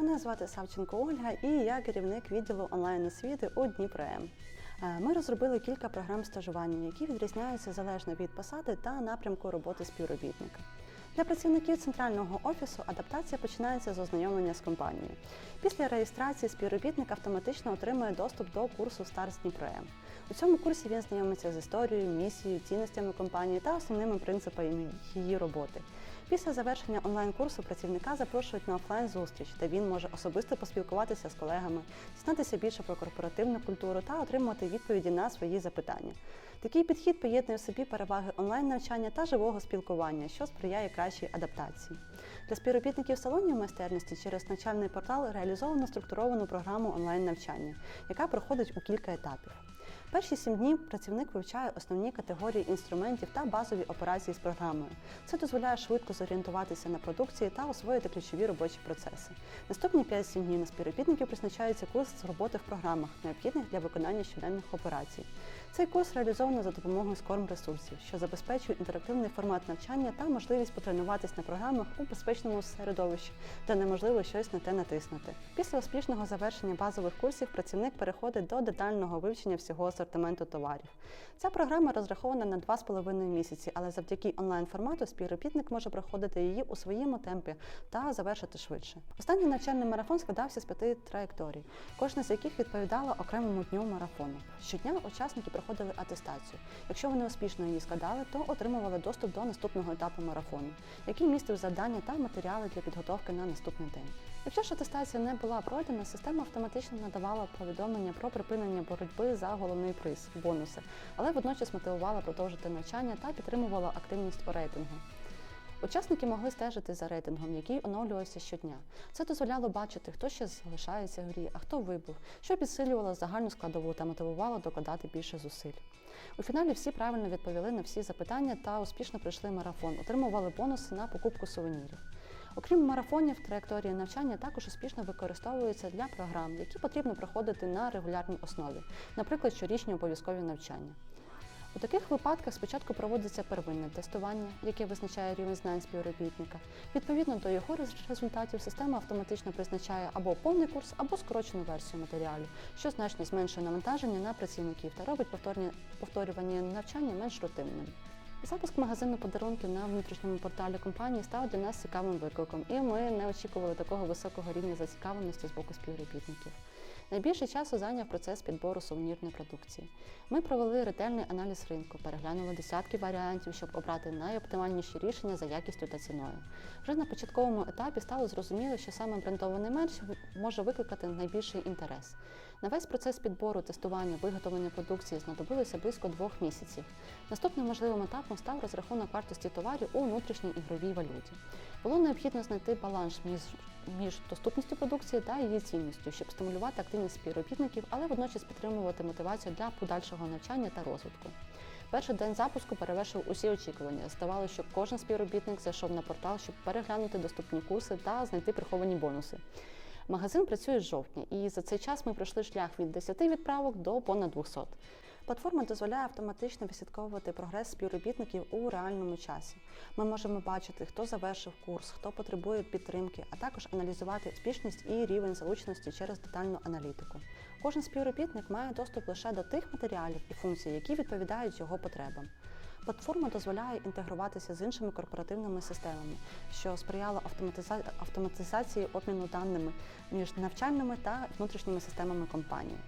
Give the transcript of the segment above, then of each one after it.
Мене звати Савченко Ольга і я керівник відділу онлайн-освіти у Дніпро-М. Е, Ми розробили кілька програм стажування, які відрізняються залежно від посади та напрямку роботи співробітника. Для працівників центрального офісу адаптація починається з ознайомлення з компанією. Після реєстрації співробітник автоматично отримує доступ до курсу Старт Дніпро-М. У цьому курсі він знайомиться з історією, місією, цінностями компанії та основними принципами її роботи. Після завершення онлайн-курсу працівника запрошують на офлайн-зустріч, де він може особисто поспілкуватися з колегами, дізнатися більше про корпоративну культуру та отримати відповіді на свої запитання. Такий підхід поєднує в собі переваги онлайн-навчання та живого спілкування, що сприяє кращій адаптації. Для співробітників салонів майстерності через навчальний портал реалізовано структуровану програму онлайн-навчання, яка проходить у кілька етапів. Перші сім днів працівник вивчає основні категорії інструментів та базові операції з програмою. Це дозволяє швидко зорієнтуватися на продукції та освоїти ключові робочі процеси. Наступні 5-7 днів на співробітників призначається курс з роботи в програмах, необхідних для виконання щоденних операцій. Цей курс реалізовано за допомогою скорм ресурсів, що забезпечує інтерактивний формат навчання та можливість потренуватись на програмах у безпечному середовищі, де неможливо щось на те натиснути. Після успішного завершення базових курсів працівник переходить до детального вивчення всього асортименту товарів. Ця програма розрахована на 2,5 місяці, але завдяки онлайн-формату співробітник може проходити її у своєму темпі та завершити швидше. Останній навчальний марафон складався з п'яти траєкторій, кожна з яких відповідала окремому дню марафону. Щодня учасники проходили атестацію. Якщо вони успішно її складали, то отримували доступ до наступного етапу марафону, який містив завдання та матеріали для підготовки на наступний день. Якщо ж атестація не була пройдена, система автоматично надавала повідомлення про припинення боротьби за головний приз бонуси, але водночас мотивувала продовжити навчання та підтримувала активність у рейтингу. Учасники могли стежити за рейтингом, який оновлювався щодня. Це дозволяло бачити, хто ще залишається в грі, а хто вибув, що підсилювало загальну складову та мотивувало докладати більше зусиль. У фіналі всі правильно відповіли на всі запитання та успішно пройшли марафон, отримували бонуси на покупку сувенірів. Окрім марафонів, траєкторії навчання також успішно використовуються для програм, які потрібно проходити на регулярній основі, наприклад, щорічні обов'язкові навчання. У таких випадках спочатку проводиться первинне тестування, яке визначає рівень знань співробітника. Відповідно до його результатів, система автоматично призначає або повний курс, або скорочену версію матеріалів, що значно зменшує навантаження на працівників та робить повторювання навчання менш рутинним. Запуск магазину подарунків на внутрішньому порталі компанії став для нас цікавим викликом, і ми не очікували такого високого рівня зацікавленості з боку співробітників. Найбільше часу зайняв процес підбору сувенірної продукції. Ми провели ретельний аналіз ринку, переглянули десятки варіантів, щоб обрати найоптимальніші рішення за якістю та ціною. Вже на початковому етапі стало зрозуміло, що саме брендований мерч може викликати найбільший інтерес. На весь процес підбору, тестування, виготовлення продукції знадобилося близько двох місяців. Наступним можливим етапом став розрахунок вартості товарів у внутрішній ігровій валюті. Було необхідно знайти баланс між, між доступністю продукції та її цінністю, щоб стимулювати активність співробітників, але водночас підтримувати мотивацію для подальшого навчання та розвитку. Перший день запуску перевершив усі очікування. Здавалося, що кожен співробітник зайшов на портал, щоб переглянути доступні курси та знайти приховані бонуси. Магазин працює з жовтня, і за цей час ми пройшли шлях від 10 відправок до понад 200. Платформа дозволяє автоматично відслідковувати прогрес співробітників у реальному часі. Ми можемо бачити, хто завершив курс, хто потребує підтримки, а також аналізувати успішність і рівень залученості через детальну аналітику. Кожен співробітник має доступ лише до тих матеріалів і функцій, які відповідають його потребам. Платформа дозволяє інтегруватися з іншими корпоративними системами, що сприяло автоматизації обміну даними між навчальними та внутрішніми системами компанії.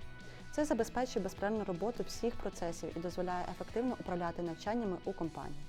Це забезпечує безперервну роботу всіх процесів і дозволяє ефективно управляти навчаннями у компанії.